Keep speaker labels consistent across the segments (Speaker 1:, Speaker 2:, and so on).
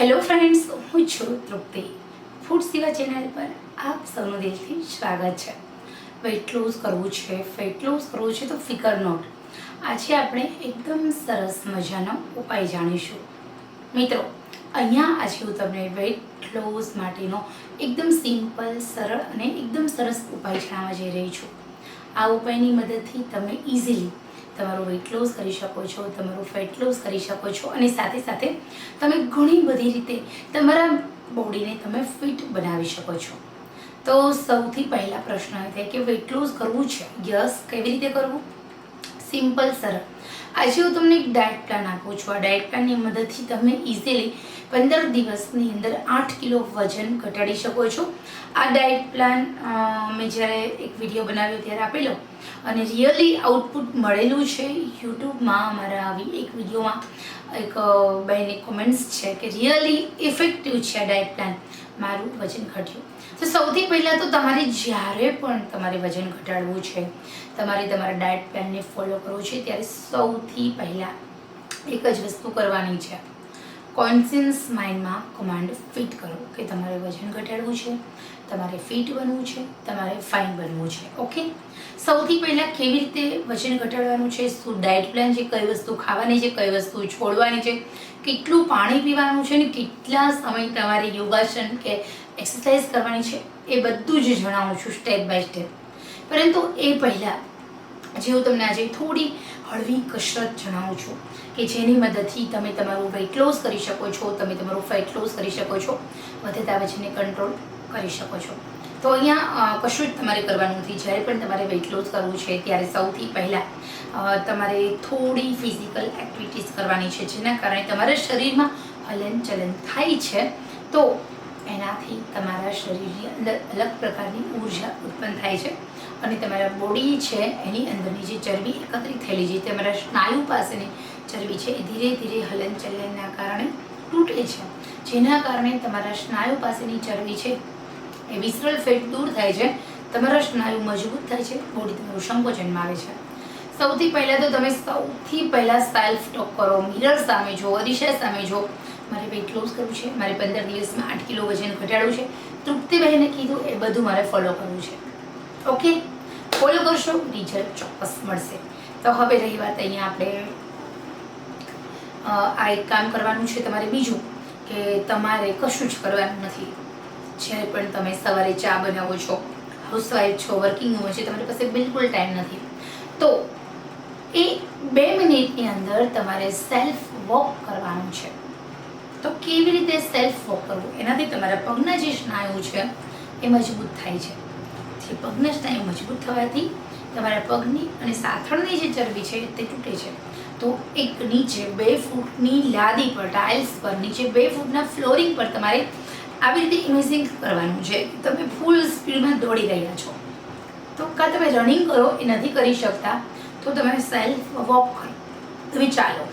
Speaker 1: Hello friends હું છું તૃપ્તિ. Food સેવા ચેનલ પર આપ સૌનું દિલથી સ્વાગત છે. વેઇટ લોસ કરવું છે ફેટ લોસ કરવું છે, તો ફિકર નોટ. આજે આપણે એકદમ સરસ મજાનો ઉપાય જાણીશું. મિત્રો, અહીંયા આજે હું તમને વેટ લોસ માટેનો એકદમ સિમ્પલ સરળ અને એકદમ સરસ ઉપાય જણાવવા જઈ રહી છું. આ ઉપાયની મદદથી તમે ઇઝીલી તમારું વેઇટ લોસ કરી શકો છો, તમારું ફેટ લોસ કરી શકો છો અને સાથે સાથે તમે ઘણી બધી રીતે તમારા બોડીને તમે ફિટ બનાવી શકો છો. તો સૌથી પહેલા પ્રશ્ન એ થાય કે વેઇટ લોસ કરવું છે? યસ કેવી રીતે કરવું? સિમ્પલ સરળ આજે હું તમને એક ડાયટ પ્લાન આપું છું. આ ડાયટ પ્લાનની મદદથી તમે ઇઝીલી પંદર દિવસની અંદર આઠ કિલો વજન ઘટાડી શકો છો. આ ડાયટ પ્લાન મેં જ્યારે એક વીડિયો બનાવ્યો ત્યારે આપેલો અને રિયલી આઉટપુટ મળેલું છે. યુટ્યુબમાં અમારા આવી એક વિડીયોમાં એક બહેને કોમેન્ટ્સ છે કે રિયલી ઇફેક્ટિવ છે આ ડાયટ પ્લાન મારું વજન ઘટ્યું. તો સૌથી પહેલાં તો તમારે જ્યારે પણ તમારે વજન ઘટાડવું છે, તમારે તમારા ડાયટ પ્લાનને ફોલો કરવું છે, ત્યારે સૌથી પહેલાં એક જ વસ્તુ કરવાની છે. કોન્સિયન્સ માઇન્ડમાં કમાન્ડ ફિટ કરો કે તમારે વજન ઘટાડવું છે, તમારે ફિટ બનવું છે, તમારે ફાઇન બનવું છે. ઓકે સૌથી પહેલાં કેવી રીતે વજન ઘટાડવાનું છે, શું ડાયટ પ્લાન છે, કઈ વસ્તુ ખાવાની છે, કઈ વસ્તુ છોડવાની છે, કેટલું પાણી પીવાનું છે ને કેટલા સમય તમારે યોગાસન કે એક્સરસાઇઝ કરવાની છે, એ બધું જ જણાવું છું સ્ટેપ બાય સ્ટેપ પરંતુ એ પહેલાં, જે હું તમને આજે થોડી હળવી કસરત જણાવું છું, કે જેની મદદથી તમે તમારું વેઇટ લોસ કરી શકો છો, તમે તમારું ફેટ લોસ કરી શકો છો, વધતા વજનને કંટ્રોલ કરી શકો છો. તો અહીંયા કશું જ તમારે કરવાનું નથી. જ્યારે પણ તમારે વેઇટ લોસ કરવું છે, ત્યારે સૌથી પહેલાં તમારે થોડી ફિઝિકલ એક્ટિવિટીઝ કરવાની છે, જેના કારણે તમારા શરીરમાં હલનચલન થાય છે. તો એનાથી તમારા શરીરની અંદર અલગ પ્રકારની ઊર્જા ઉત્પન્ન થાય છે. અને તમારા બોડી છે, એની અંદરની જે ચરબી એકત્રિત થયેલી છે તમારા સ્નાયુ પાસેની ચરબી છે, એ ધીરે ધીરે હલનચલનના કારણે તૂટે છે. જેના કારણે તમારા સ્નાયુ પાસેની ચરબી છે, એ વિસરલ ફેટ દૂર થાય છે, તમારા સ્નાયુ મજબૂત થાય છે બોડી તમારું સંકોચનમાં આવે છે. સૌથી પહેલાં તો તમે સૌથી પહેલાં સેલ્ફ ટોક કરો મિરર સામે જો અરીસા સામે જો મારે વેઇટ લોસ કરવું છે. મારે પંદર દિવસમાં આઠ કિલો વજન ઘટાડવું છે. તૃપ્તિબહેને કીધું એ બધું મારે ફોલો કરવું છે. ઓકે ફોલો કરશો રિઝલ્ટ ચોક્કસ મળશે. તો હવે રહી વાત અહીંયા આપણે આ એક કામ કરવાનું છે તમારે બીજું, કે તમારે કશું જ કરવાનું નથી. જ્યારે પણ તમે સવારે ચા બનાવો છો હાઉસવાઈફ છો વર્કિંગ હોય છે, તમારી પાસે બિલકુલ ટાઈમ નથી. તો એ બે મિનિટની અંદર તમારે સેલ્ફ વોક કરવાનું છે. તો કેવી રીતે સેલ્ફ વોક કરવું? એનાથી તમારા પગના જે સ્નાયુ છે એ મજબૂત થાય છે. જે પગના સ્નાયુ મજબૂત થવાથી તમારા પગની અને સાથળની જે ચરબી છે તે તૂટે છે. તો એક નીચે બે ફૂટની લાદી પર ટાઇલ્સ પર, નીચે બે ફૂટના ફ્લોરિંગ પર તમારે આવી રીતે ઇમેજિંગ કરવાનું છે તમે ફૂલ સ્પીડમાં દોડી રહ્યા છો. તો કાં તમે રનિંગ કરો, એ નથી કરી શકતા, તો તમે સેલ્ફ વોક કરો. તમે ચાલો.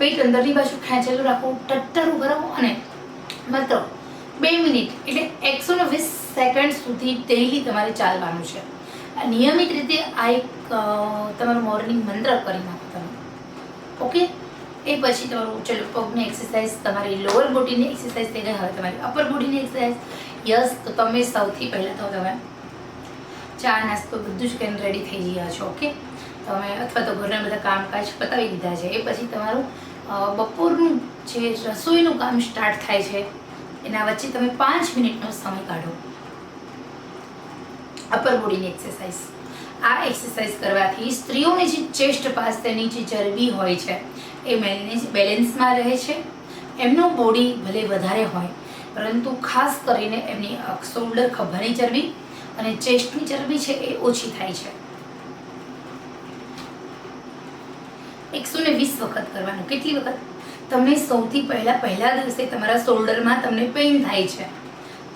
Speaker 1: પેટ અંદરની બાજુ ખેંચેલું રાખો ટટ્ટરું કરાવો અને માત્ર બે મિનિટ એટલે એકસો ને વીસ સેકન્ડ સુધી ડેઇલી તમારે ચાલવાનું છે. નિયમિત રીતે આ એક તમારું મોર્નિંગ મંત્ર કરી નાખો તમે. ઓકે એ પછી તમારું ચલો, પગની એક્સરસાઇઝ તમારી લોઅર બોડીની એક્સરસાઇઝ થઈ ગઈ હવે તમારી અપર બોડીની એક્સરસાઇઝ યસ તો તમે સૌથી પહેલાં તો તમે ચા, નાસ્તો બધું જ કરીને રેડી થઈ ગયા છો ઓકે તમે અથવા તો ઘરના બધા કામકાજ પતાવી દીધા છે. એ પછી તમારું બપોરનું જે રસોઈનું કામ સ્ટાર્ટ થાય છે, એના વચ્ચે તમે પાંચ મિનિટનો સમય કાઢો. અપર બોડીની એક્સરસાઇઝ આ એક્સરસાઇઝ કરવાથી સ્ત્રીઓની જે ચેસ્ટ પાસ તેની જે ચરબી હોય છે, એ મેનેજ બેલેન્સમાં રહે છે. એમનું બોડી ભલે વધારે હોય, પરંતુ ખાસ કરીને એમની શોલ્ડર ખભાની ચરબી અને ચેસ્ટની ચરબી છે એ ઓછી થાય છે. એકસો ને વીસ વખત કરવાનું. કેટલી વખત? તમને સૌથી પહેલાં, પહેલા દિવસે તમારા શોલ્ડરમાં તમને પેઇન થાય છે.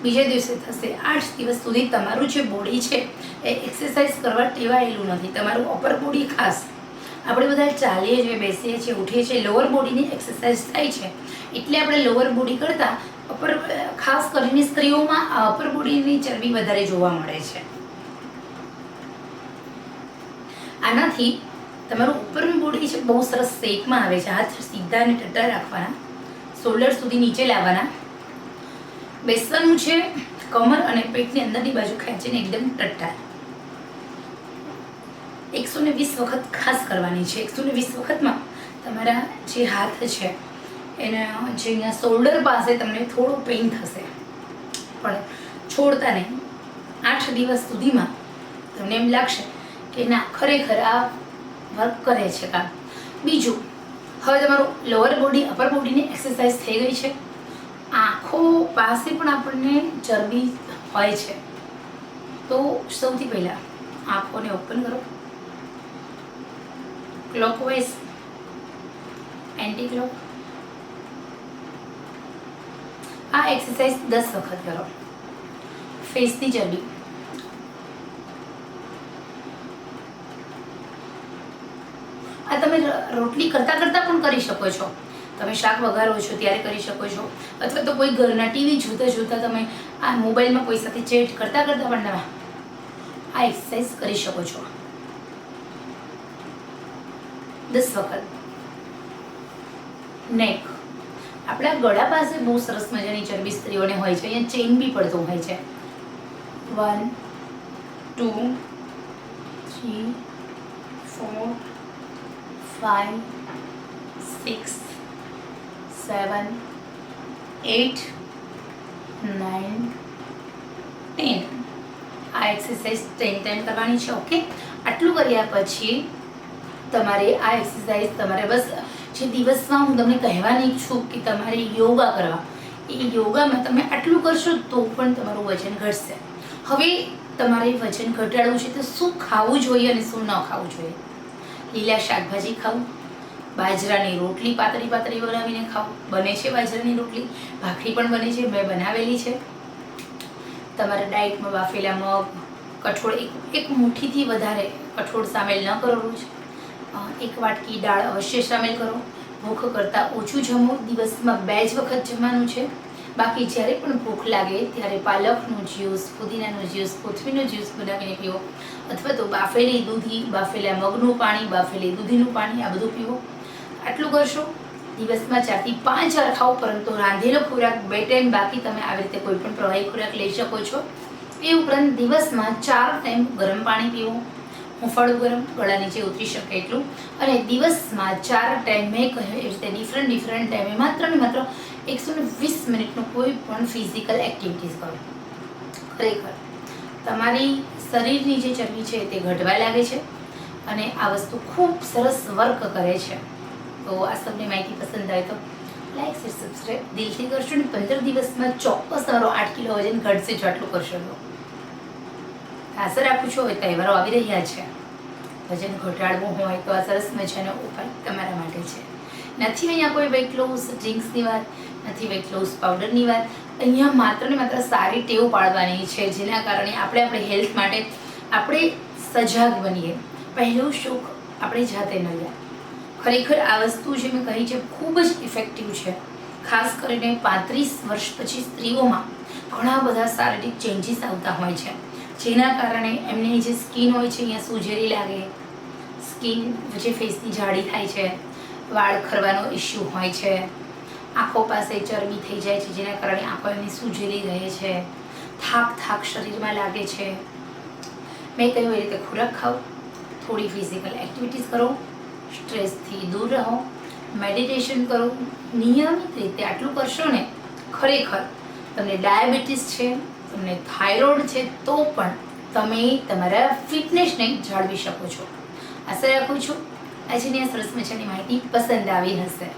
Speaker 1: બીજા દિવસે થશે. આઠ દિવસ સુધી તમારું જે બોડી છે, એ એક્સરસાઇઝ કરવા ટેવાયેલું નથી. તમારું અપર બોડી ખાસ. આપણે બધા ચાલીએ છીએ, બેસીએ છીએ, ઉઠીએ છીએ. લોઅર બોડીની એક્સરસાઇઝ થાય છે. એટલે આપણે લોઅર બોડી કરતાં અપર ખાસ કરીને સ્ત્રીઓમાં આ અપર બોડીની ચરબી વધારે જોવા મળે છે. આનાથી તમારું ઉપરનું બોડી છે બહુ સરસ શેપમાં આવે છે. હાથ સીધા અને ટટ્ટા રાખવાના. શોલ્ડર સુધી નીચે લાવવાના. બેસવાનું છે કમર અને પેટની અંદરની બાજુ ખેંચીને એકદમ ટટ્ટા. એકસો ને વીસ વખત ખાસ કરવાની છે. એકસો ને વીસ વખતમાં તમારા જે હાથ છે, એના જે અહીંયા શોલ્ડર પાસે તમને થોડો પેઇન થશે. પણ છોડતા નહીં. આઠ દિવસ સુધીમાં તમને એમ લાગશે કે ના, ખરેખર આ વર્ક કરે છે કામ. બીજું, હવે તમારું લોઅર બોડી અપર બોડીની એક્સરસાઇઝ થઈ ગઈ છે. આંખો પાસે પણ આપણને ચરબી હોય છે. તો સૌથી પહેલાં આંખોને ઓપન કરો. ક્લોકવાઇઝ એન્ટી ક્લોક આ એક્સરસાઇઝ દસ વખત કરો. ફેસની ચરબી. આ તમે રોટલી કરતાં કરતાં પણ કરી શકો છો. તમે શાક વઘારો છો ત્યારે કરી શકો છો. અથવા તો કોઈ ઘરના ટીવી જોતા જોતા તમે આ મોબાઈલમાં કોઈ સાથે ચેટ કરતાં કરતાં પણ તમે આ એક્સરસાઇઝ કરી શકો છો. દસ વખત. નેક આપણા ગળા પાસે બહુ સરસ મજાની ચરબી સ્ત્રીઓને હોય છે. અહીંયા ચેઇન બી પડતો હોય છે. One two three four five six seven eight nine ten આ એક્સરસાઇઝ ટેન ટાઈમ કરવાની છે ઓકે આટલું કર્યા પછી તમારે આ એક્સરસાઇઝ તમારે બસ જે દિવસમાં હું તમને કહેવાની છું કે તમારે યોગા કરવા. એ યોગામાં તમે આટલું કરશો તો પણ તમારું વજન ઘટશે. હવે તમારે વજન ઘટાડવું છે તો શું ખાવું જોઈએ અને શું ન ખાવું જોઈએ? લીલા શાકભાજી ખાવું બાજરાની રોટલી પાતળી પાતળી બનાવીને ખાવું બને છે બાજરાની રોટલી, ભાખરી પણ બને છે, મેં બનાવેલી છે. તમારા ડાયટમાં બાફેલા મગ, કઠોળ, એક એક મુઠ્ઠીથી વધારે કઠોળ સામેલ ન કરો રોજ એક વાટકી દાળ અવશ્ય સામેલ કરો. ભૂખ કરતાં ઓછું જમવું દિવસમાં બે જ વખત જમવાનું છે. બાકી જ્યારે પણ ભૂખ લાગે, ત્યારે પાલકનું જ્યુસ, પુદીનાનું જ્યુસ, કોથમીરનું જ્યુસ બનાવીને પીવો અથવા તો બાફેલી દૂધી, બાફેલા મગનું પાણી, બાફેલી દૂધીનું પાણી, આ બધું પીવો આટલું કરશો, દિવસમાં ચારથી પાંચ વાર ખાઓ, પરંતુ રાંધેલો ખોરાક બે ટાઈમ બાકી તમે આવી રીતે કોઈ પણ પ્રવાહી ખોરાક લઈ શકો છો. એ ઉપરાંત દિવસમાં ચાર ટાઈમ ગરમ પાણી પીવો હુંફાળું ગરમ ગળા નીચે ઉતરી શકે એટલું. અને દિવસમાં ચાર ટાઈમ મેં કહ્યું એ રીતે ડિફરન્ટ ડિફરન્ટ ટાઈમે માત્ર ને માત્ર એકસો ને વીસ મિનિટનું કોઈ પણ ફિઝિકલ એક્ટિવિટીઝ કરો. ખરેખર. તમારી શરીરની જે ચરબી છે તે ઘટવા લાગે છે અને આ વસ્તુ ખૂબ સરસ વર્ક કરે છે. તો આ તમને માહિતી પસંદ આવે તો લાઈક શેર સબસ્ક્રાઈબ દિલથી કરશો ને પંદર દિવસમાં ચોક્કસ તમારો આઠ કિલો વજન ઘટશે જો આટલું કરશો તો. આશા આપું છું હવે તહેવારો આવી રહ્યા છે. વજન ઘટાડવું હોય તો આ સરસ મજાનો ઉપાય તમારા માટે છે. નથી અહીંયા કોઈ વેટ લોસ ડ્રિંક્સની વાત, નથી વેટ લોસ પાવડરની વાત. અહીંયા માત્ર ને માત્ર સારી ટેવ પાડવાની છે, જેના કારણે આપણે આપણી હેલ્થ માટે આપણે સજાગ બનીએ. પહેલું સુખ આપણે જાતે ન લે ખરેખર આ વસ્તુ જે મેં કહી છે ખૂબ જ ઇફેક્ટિવ છે. ખાસ કરીને પાંત્રીસ વર્ષ પછી સ્ત્રીઓમાં ઘણા બધા શારીરિક ચેન્જીસ આવતા હોય છે. જેના કારણે એમની જે સ્કિન હોય છે, અહીંયા સુજેરી લાગે. સ્કિન જે ફેસની જાડી થાય છે, વાળ ખરવાનો ઇસ્યુ હોય છે. આંખો પાસે ચરબી થઈ જાય છે, જેના કારણે આંખો એમની સુજેરી રહે છે. થાક થાક શરીરમાં લાગે છે. મેં કહ્યું એ રીતે ખોરાક ખાઓ, થોડી ફિઝિકલ એક્ટિવિટીઝ કરો સ્ટ્રેસથી દૂર રહો મેડિટેશન કરો. નિયમિત રીતે આટલું કરશો ને, ખરેખર તમને ડાયાબિટીસ છે, તમને થાઇરોઇડ છે, તો પણ તમે તમારા ફિટનેસને જાળવી શકો છો. આશા રાખું છું આજની આ સરસ મજાની માહિતી પસંદ આવી હશે.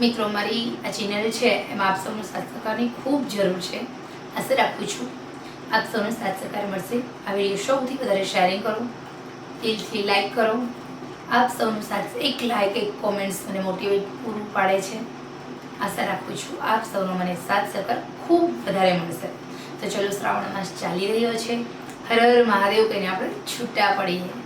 Speaker 1: મિત્રો, મારી આ ચેનલ છે, એમાં આપ સૌનો સાથ સહકારની ખૂબ જરૂર છે. આશા રાખું છું, આપ સૌનો સાથ સહકાર મળશે. આ વીડિયો સૌથી વધારે શેરિંગ કરો, દિલથી લાઈક કરો. આપ સૌનું સાથ એક લાઈક એક કોમેન્ટ્સ મને મોટિવેટ પૂરું પાડે છે. આશા રાખું છું આપ સૌનો મને સાથ સકર ખૂબ વધારે મળશે. તો ચલો શ્રાવણ માસ ચાલી રહ્યો છે. હર હર મહાદેવ કહીને આપણે છૂટા પડીએ.